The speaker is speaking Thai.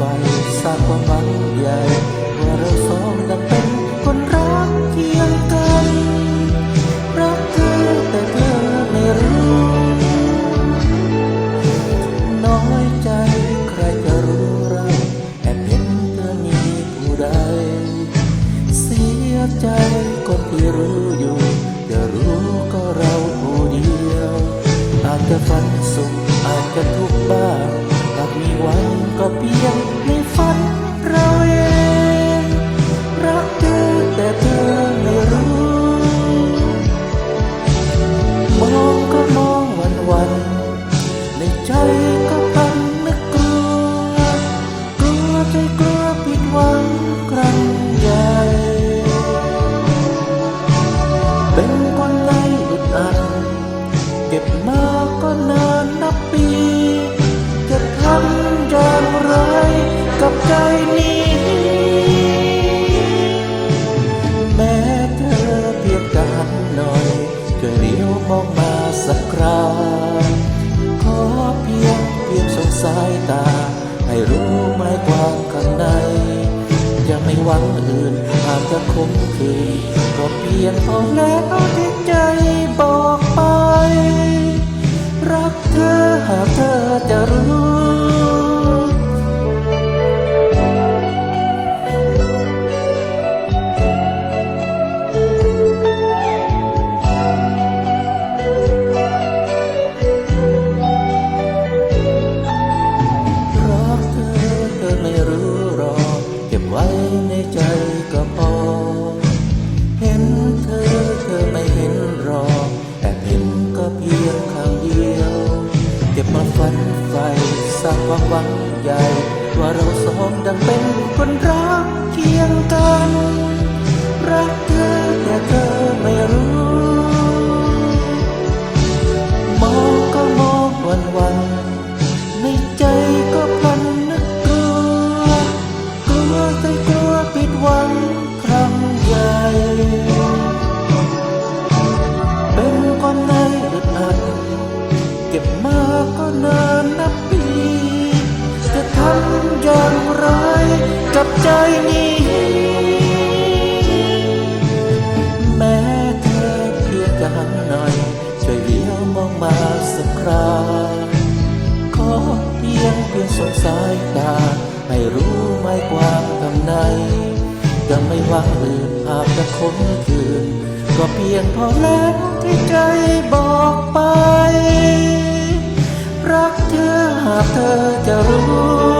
ไฟสร้างความหวังใหญ่ว่าเราสองดังเป็นคนรักเทียงกัน รักเธอแต่เธอไม่รู้ น้อยใจใครจะรู้เราแอบเห็นเธอมีผู้ใด เสียใจคนที่รู้อยู่จะรู้ก็เราผู้เดียว อาจจะฝันสุขอาจจะทุก เก็บมาก็นานนับปี จะทำอย่างไรกับใจนี้ แม้เธอเพียงกันหน่อยจะเลี้ยวมองมาสักคราขอเพียงเพียงสงสายตา ให้รู้หมายความข้างใน จะไม่หวังอื่นหากจะคมคืนก็เพียงพอแล้วที่ใจบอก เธอหากเธอจะรู้ ความหวังใหญ่ ว่าเราสองดังเป็นคนรักเคียงกัน รักเธอ กับใจนี้ แม้เธอเพียงจะหันหน่อย ช่วยเลี้ยวมองมาสักคราขอเพียงเพียงสงสายตาให้รู้หมายความทำในจะไม่วังอื่นหากจะคมคืน ก็เพียงพอแล้วที่ใจบอกไป รักเธอหากเธอจะรู้